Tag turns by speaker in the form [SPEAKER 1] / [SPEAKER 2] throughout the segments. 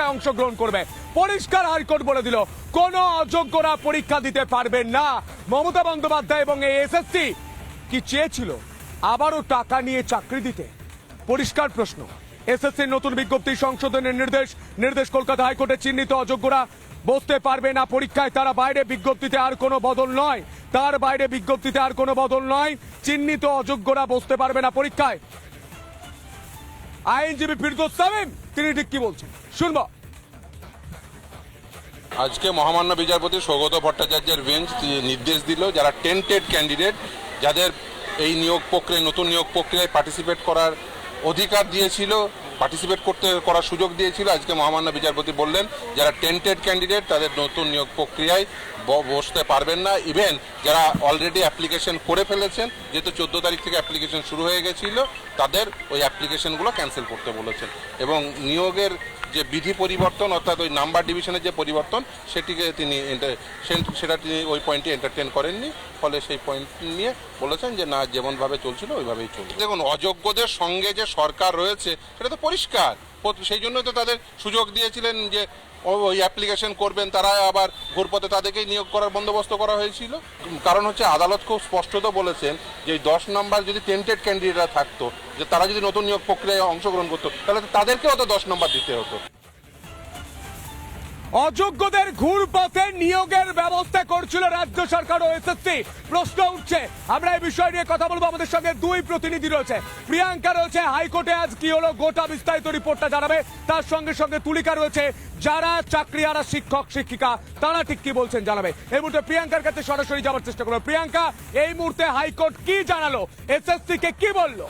[SPEAKER 1] অংশগ্রহণ করবে। পরিষ্কার হাইকোর্ট বলে দিল, কোন অযোগ্যরা পরীক্ষা দিতে পারবেন না। মমতা বন্দ্যোপাধ্যায় এবং এই এসএসসি কি চেয়েছিল? আবারও টাকা নিয়ে চাকরি দিতে? পরিষ্কার প্রশ্ন। এসএসসির নতুন বিজ্ঞপ্তি, সংশোধনের নির্দেশ। নির্দেশ কলকাতা হাইকোর্টে চিহ্নিত অযোগ্যরা বসতে পারবে না পরীক্ষায়। তারা বাইরে বিজ্ঞপ্তিতে আর কোনো বদল নয়। তার বাইরে বিজ্ঞপ্তিতে আর কোনো বদল নয়। চিহ্নিত অযোগ্যরা বসতে পারবে না পরীক্ষায়। আইনজীবী ফিরদোস সামিম তিনি ঠিক কি বলছেন? শুনব।
[SPEAKER 2] আজকে মহামান্য বিচারপতি সৌগত ভট্টাচার্যের বেঞ্চ নির্দেশ দিল যারা টেন্টেড ক্যান্ডিডেট, যাদের এই নিয়োগ প্রক্রিয়ায় নতুন নিয়োগ প্রক্রিয়ায় পার্টিসিপেট করার অধিকার দিয়েছিল পার্টিসিপেট করতে, করার সুযোগ দিয়েছিল, আজকে মহামান্য বিচারপতি বললেন, যারা টেন্টেড ক্যান্ডিডেট, তাদের নতুন নিয়োগ প্রক্রিয়ায় বসতে পারবেন না। ইভেন যারা অলরেডি অ্যাপ্লিকেশন করে ফেলেছেন, যেহেতু চোদ্দ তারিখ থেকে অ্যাপ্লিকেশন শুরু হয়ে গেছিল, তাদের ওই অ্যাপ্লিকেশনগুলো ক্যান্সেল করতে বলেছেন। এবং নিয়োগের যে বিধি পরিবর্তন, অর্থাৎ ওই নাম্বার ডিভিশনের যে পরিবর্তন, সেটিকে তিনি সেটা তিনি ওই পয়েন্টে এন্টারটেন করেননি। ফলে সেই পয়েন্ট নিয়ে বলেছেন যে, না, যেমনভাবে চলছিল, ওইভাবেই চলছে দেখুন, অযোগ্যদের সঙ্গে যে সরকার রয়েছে, সেটা তো পরিষ্কার। সেই জন্যই তো তাদের সুযোগ দিয়েছিলেন যে ওই অ্যাপ্লিকেশন করবেন, তারা আবার ঘুরপথে তাদেরকেই নিয়োগ করার বন্দোবস্ত করা হয়েছিল। কারণ হচ্ছে আদালত খুব স্পষ্টত বলেছেন যে দশ নম্বর যদি টেন্টেড ক্যান্ডিডেটরা থাকতো, যে তারা যদি নতুন নিয়োগ প্রক্রিয়ায় অংশগ্রহণ করতো, তাহলে তাদেরকে তাদেরকেও তো দশ নম্বর দিতে হতো।
[SPEAKER 1] অযোগ্যদের ঘুরপথে নিয়োগের ব্যবস্থা করছিল রাজ্য সরকার ও এসএসসি। প্রশ্ন উঠছে, আমরা এই বিষয় নিয়ে কথা বলব। আমাদের সঙ্গে দুই প্রতিনিধি রয়েছে। প্রিয়াঙ্কা রয়েছে, হাইকোর্টে আজ কি হলো গোটা বিস্তারিত রিপোর্টটা জানাবে। তার সঙ্গে সঙ্গে তুলিকা রয়েছে, যারা চাকরিয়ারা শিক্ষক, শিক্ষিকা, তারা ঠিক কি বলছেন জানাবে। এই মুহূর্তে প্রিয়াঙ্কার কাছে সরাসরি যাওয়ার চেষ্টা করব। প্রিয়াঙ্কা, এই মুহূর্তে হাইকোর্ট কি জানালো? এসএসসি কে কি বলল?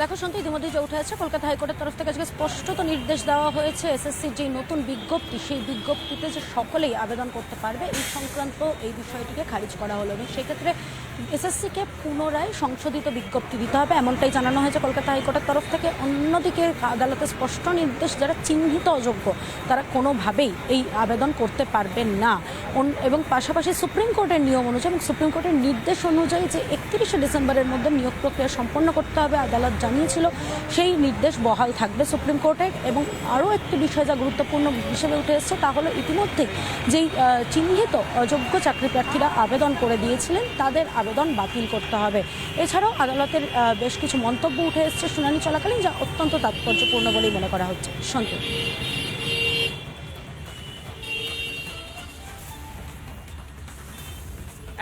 [SPEAKER 3] দেখো শুনতে ইতিমধ্যে যে উঠে আছে, কলকাতা হাইকোর্টের তরফ থেকে আজকে স্পষ্টত নির্দেশ দেওয়া হয়েছে এসএসসির যে নতুন বিজ্ঞপ্তি, সেই বিজ্ঞপ্তিতে যে সকলেই আবেদন করতে পারবে, এই সংক্রান্ত এই বিষয়টিকে খারিজ করা হলো। এবং সেক্ষেত্রে এসএসসিকে পুনরায় সংশোধিত বিজ্ঞপ্তি দিতে হবে, এমনটাই জানানো হয়েছে কলকাতা হাইকোর্টের তরফ থেকে। অন্যদিকে আদালতের স্পষ্ট নির্দেশ, যারা চিহ্নিত অযোগ্য, তারা কোনোভাবেই এই আবেদন করতে পারবেন না। এবং পাশাপাশি সুপ্রিম কোর্টের নিয়ম অনুযায়ী এবং সুপ্রিম কোর্টের নির্দেশ অনুযায়ী যে একত্রিশে ডিসেম্বরের মধ্যে নিয়োগ প্রক্রিয়া সম্পন্ন করতে হবে, আদালত জানিয়েছিল, সেই নির্দেশ বহাল থাকবে সুপ্রিম কোর্টের এবং আরও একটি বিষয় যা গুরুত্বপূর্ণ হিসেবে উঠে এসেছে, তা হলো ইতিমধ্যে যেই চিহ্নিত অযোগ্য চাকরি প্রার্থীরা আবেদন করে দিয়েছিলেন, তাদের আবেদন বাতিল করতে হবে। এছাড়াও আদালতের বেশ কিছু মন্তব্য উঠে এসেছে শুনানি চলাকালীন, যা অত্যন্ত তাৎপর্যপূর্ণ বলেই মনে করা হচ্ছে। সন্তোষ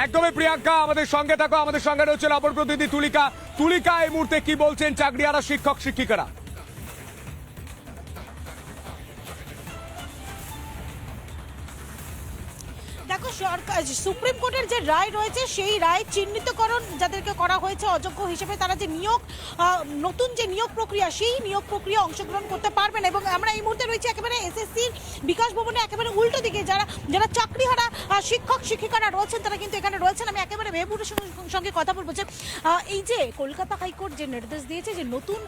[SPEAKER 1] একদমই প্রিয়াঙ্কা, আমাদের সঙ্গে থাকো। আমাদের সঙ্গে রয়েছে অপর প্রতিনিধি তুলিকা। তুলিকা, এই মুহূর্তে কি বলছেন চাকরিয়ারা শিক্ষক শিক্ষিকারা
[SPEAKER 4] সুপ্রিম কোর্টের যে রায় রয়েছে, সেই রায় চিহ্নিতকরণ যাদেরকে করা হয়েছে অযোগ্য হিসেবে, তারা যে নিয়োগ নতুন যে নিয়োগ প্রক্রিয়া, সেই নিয়োগ প্রক্রিয়া অংশগ্রহণ করতে পারবেন। এবং আমরা এই মুহূর্তে রয়েছে একেবারে এসএসসির বিকাশ ভবনে, একেবারে উল্টো দিকে। যারা যারা চাকরিহারা শিক্ষক, শিক্ষিকারা রয়েছেন, তারা কিন্তু এখানে রয়েছেন। আমি একেবারে মেহবুবের সঙ্গে কথা বলব যে এই যে কলকাতা হাইকোর্ট যে নির্দেশ দিয়েছে যে নতুন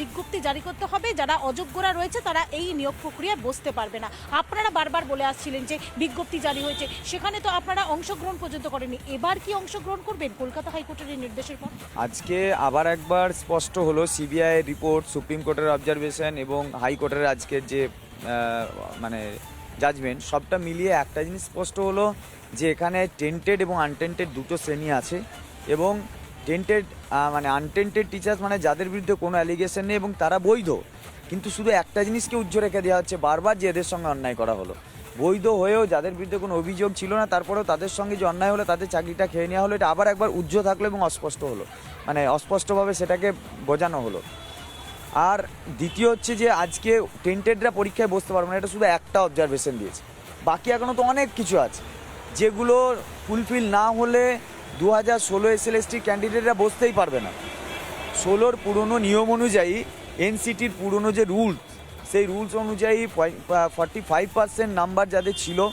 [SPEAKER 4] বিজ্ঞপ্তি জারি করতে হবে, যারা অযোগ্যরা রয়েছে, তারা এই নিয়োগ প্রক্রিয়ায় বসতে পারবে না। আপনারা বারবার বলে আসছিলেন যে বিজ্ঞপ্তি জারি হয়েছে। সেখানে তো আপনারা অংশগ্রহণ পর্যন্ত করেনি এবার কি অংশগ্রহণ করবেন? কলকাতা হাইকোর্টের এই নির্দেশের পর?
[SPEAKER 5] আজকে আবার একবার স্পষ্ট হলো, সিবিআই রিপোর্ট, সুপ্রিম কোর্টের অবজারভেশন এবং হাইকোর্টের আজকের যে মানে জাজমেন্ট সবটা মিলিয়ে একটা জিনিস স্পষ্ট হলো যে, এখানে টেন্টেড এবং আনটেন্টেড দুটো শ্রেণি আছে এবং টেন্টেড মানে আনটেন্টেড টিচার্স মানে যাদের বিরুদ্ধে কোনো অ্যালিগেশন নেই এবং তারা বৈধ। কিন্তু শুধু একটা জিনিসকে উজ্জ্ব রেখে দেওয়া হচ্ছে, বারবার যে এদের সঙ্গে অন্যায় করা হলো। বৈধ হয়েও যাদের বিরুদ্ধে কোনো অভিযোগ ছিল না, তারপরেও তাদের সঙ্গে যে অন্যায় হলো, তাদের চাকরিটা খেয়ে নেওয়া হলো, এটা আবার একবার উজ্জ্ব থাকল এবং অস্পষ্ট হলো। মানে অস্পষ্টভাবে সেটাকে বোঝানো হলো। আর দ্বিতীয় হচ্ছে যে আজকে টেন্টেডরা পরীক্ষায় বসতে পারবে না, এটা শুধু একটা অবজারভেশন দিয়েছে। বাকি এখনও তো অনেক কিছু আছে। যেগুলো ফুলফিল না হলে দু হাজার ষোলো এস এল ক্যান্ডিডেটরা বসতেই পারবে না। ষোলোর পুরনো নিয়ম অনুযায়ী এনসিটির পুরনো যে রুলস সেই রুলস অনুযায়ী ফর্টি ফাইভ পার্সেন্ট নাম্বার যাদের ছিল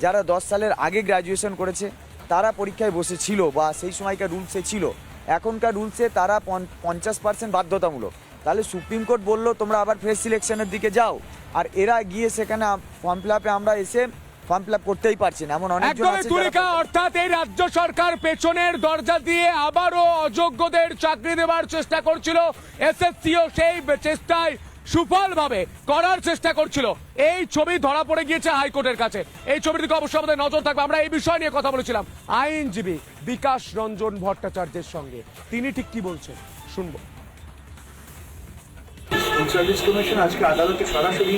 [SPEAKER 5] যারা দশ সালের আগে গ্র্যাজুয়েশন করেছে তারা পরীক্ষায় বসেছিল বা সেই সময়কার রুলসে ছিল। এখনকার রুলসে তারা পঞ্চ- পঞ্চাশ পার্সেন্ট বাধ্যতামূলক। তাহলে সুপ্রিম কোর্ট বলল তোমরা আবার ফ্রেশ সিলেকশনের দিকে যাও। আর এরা গিয়ে সেখানে ফর্ম ফিল আপে আমরা এসে ফর্ম ফিল আপ করতেই পারছেন এমন অনেকজন
[SPEAKER 1] একদমই
[SPEAKER 5] আছে
[SPEAKER 1] তুলিকা অর্থাৎ এই রাজ্য সরকার পেছনের দরজা দিয়ে আবারও অযোগ্যদের চাকরি দেওয়ার চেষ্টা করছিল। এসএসসিও সেই চেষ্টায় সুফলভাবে করার চেষ্টা করছিল। এই ছবি ধরা পড়ে গিয়েছে হাইকোর্টের কাছে। এই ছবির দিকে অবশ্যই আমাদের নজর থাকবে। আমরা এই বিষয় নিয়ে কথা বলেছিলাম। আইনজীবী বিকাশ রঞ্জন ভট্টাচার্যের সঙ্গে। তিনি ঠিক কি বলছেন? শুনব।
[SPEAKER 6] স্কুল সার্ভিস কমিশন আজকে আদালতে সরাসরি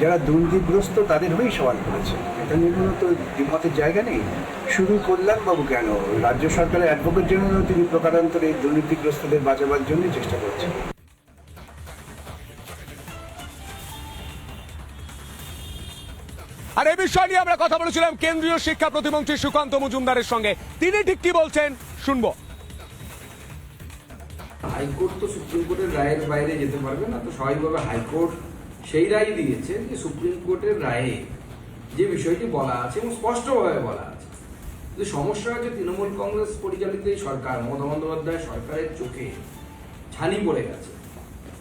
[SPEAKER 6] যারা দুর্নীতিগ্রস্ত, তাদের হয়েই সওয়াল করেছে। এটা নিয়ে কোনো তো দ্বিমতের জায়গা নেই। শুধু কল্যাণবাবু কেন? রাজ্য সরকারের অ্যাডভোকেট জেনারেলও তিনি প্রকারান্তরে দুর্নীতিগ্রস্তদের বাঁচাবার জন্য চেষ্টা করছেন।
[SPEAKER 1] আর এই বিষয় নিয়ে আমরা কথা বলেছিলাম কেন্দ্রীয় শিক্ষা প্রতিমন্ত্রী সুকান্ত মজুমদারের সঙ্গে। তিনি ঠিক কি বলছেন, শুনব।
[SPEAKER 7] হাইকোর্ট তো সুপ্রিম কোর্টের রায়ের বাইরে যেতে পারবে না, তো স্বাভাবিকভাবে হাইকোর্ট সেই রায় দিয়েছে যে সুপ্রিম কোর্টের রায়ে যে বিষয়টি বলা আছে এবং স্পষ্টভাবে বলা আছে। যে সমস্যা হচ্ছে তৃণমূল কংগ্রেস পরিচালিত এই সরকার, মমতা বন্দ্যোপাধ্যায় সরকারের চোখে ছানি পড়ে গেছে।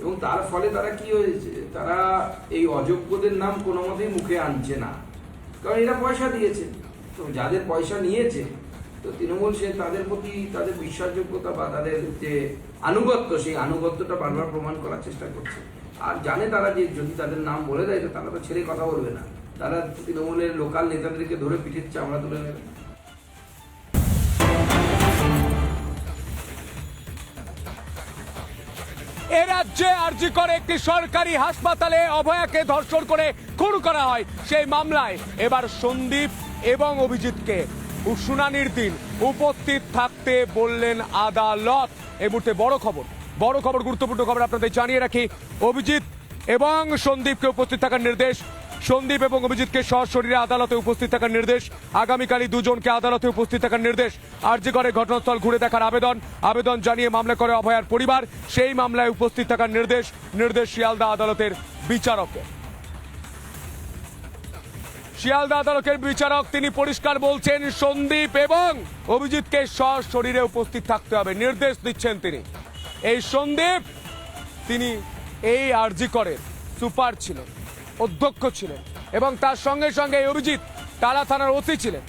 [SPEAKER 7] এবং তার ফলে তারা কি হয়েছে? তারা এই অযোগ্যদের নাম কোনো মতেই মুখে আনছে না। কারণ এরা পয়সা দিয়েছে। তো যাদের পয়সা নিয়েছে, তো তৃণমূল সে তাদের প্রতি তাদের বিশ্বাসযোগ্যতা বা তাদের যে আনুগত্য, সেই আনুগত্যটা বারবার প্রমাণ করার চেষ্টা করছে। আর জানে তারা যে যদি তাদের নাম বলে দেয়, তো তারা তো ছেড়ে কথা বলবে না। তারা তৃণমূলের লোকাল নেতাদেরকে ধরে পিঠের চামড়া তুলে নেবে
[SPEAKER 1] এ রাজ্যে আর্জি করে একটি সরকারি হাসপাতালে অভয়াকে ধর্ষণ করে খুন করা হয়। সেই মামলায় এবার সন্দীপ এবং অভিজিৎকে শুনানির দিন উপস্থিত থাকতে বললেন আদালত। এ মুহূর্তে বড় খবর বড় খবর, গুরুত্বপূর্ণ খবর আপনাদের জানিয়ে রাখি। অভিজিৎ এবং সন্দীপকে উপস্থিত থাকার নির্দেশ সন্দীপ এবং অভিজিৎকে সশরীরে আদালতে উপস্থিত থাকার নির্দেশ। আগামীকালই দুজনকে আদালতে উপস্থিত থাকার নির্দেশ। আরজি করে ঘটনাস্থল ঘুরে দেখার আবেদন। আবেদন জানিয়ে মামলা করে অভয়ার পরিবার। সেই মামলায় উপস্থিত থাকার নির্দেশ। নির্দেশ শিয়ালদা আদালতের বিচারকের। শিয়ালদা আদালতের বিচারক তিনি পরিষ্কার বলছেন, সন্দীপ এবং অভিজিৎকে সশরীরে উপস্থিত থাকতে হবে। নির্দেশ দিচ্ছেন তিনি। এই সন্দীপ, তিনি এই আরজি করেন সুপার ছিলেন। অধ্যক্ষ ছিলেন এবং তার সঙ্গে সঙ্গে অভিজিৎ টালা থানার ওসি ছিলেন।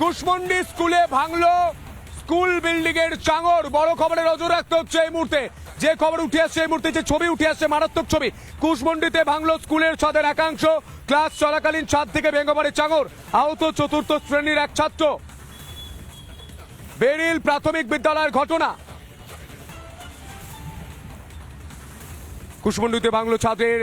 [SPEAKER 1] কুশমন্ডি স্কুলে ভাঙলো স্কুল বিল্ডিং এর চাঙর বড় খবরে নজর রাখতে হচ্ছে এই মুহূর্তে। যে খবর উঠে আসছে এই মুহূর্তে যে ছবি উঠে আসছে, মারাত্মক ছবি। কুশমন্ডিতে ভাঙলো স্কুলের ছাদের একাংশ। ক্লাস চলাকালীন ছাদ থেকে ভেঙে পড়ে চাঙর। আহত চতুর্থ শ্রেণির এক ছাত্র। বেরিল প্রাথমিক বিদ্যালয়ের ঘটনা। কুশমন্ডিতে বাংলো ছাদের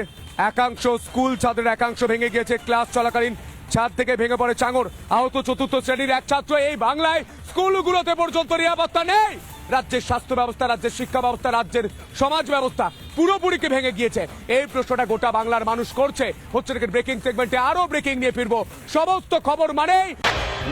[SPEAKER 1] একাংশ। স্কুল ছাদের একাংশ ভেঙে গিয়েছে। ক্লাস চলাকালীন ছাদ থেকে ভেঙে পড়ে চাঙর। আহত চতুর্থ শ্রেণির এক ছাত্র এই বাংলায় স্কুলগুলোতে পর্যন্ত নিরাপত্তা নেই। রাজ্যের স্বাস্থ্য ব্যবস্থা, রাজ্যের শিক্ষা ব্যবস্থা, রাজ্যের সমাজ ব্যবস্থা পুরোপুরি কি ভেঙে গিয়েছে। এই প্রশ্নটা গোটা বাংলার মানুষ করছে। হচ্ছে ব্রেকিং সেগমেন্টে আরও ব্রেকিং নিয়ে ফিরবো। সমস্ত খবর মানেই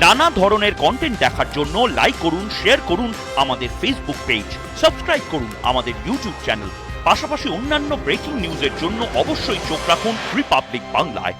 [SPEAKER 8] নানা ধরনের কন্টেন্ট দেখার জন্য লাইক করুন শেয়ার করুন আমাদের ফেসবুক পেজ সাবস্ক্রাইব করুন আমাদের ইউটিউব চ্যানেল পাশাপাশি অন্যান্য ব্রেকিং নিউজের জন্য অবশ্যই চোখ রাখুন রিপাবলিক বাংলায়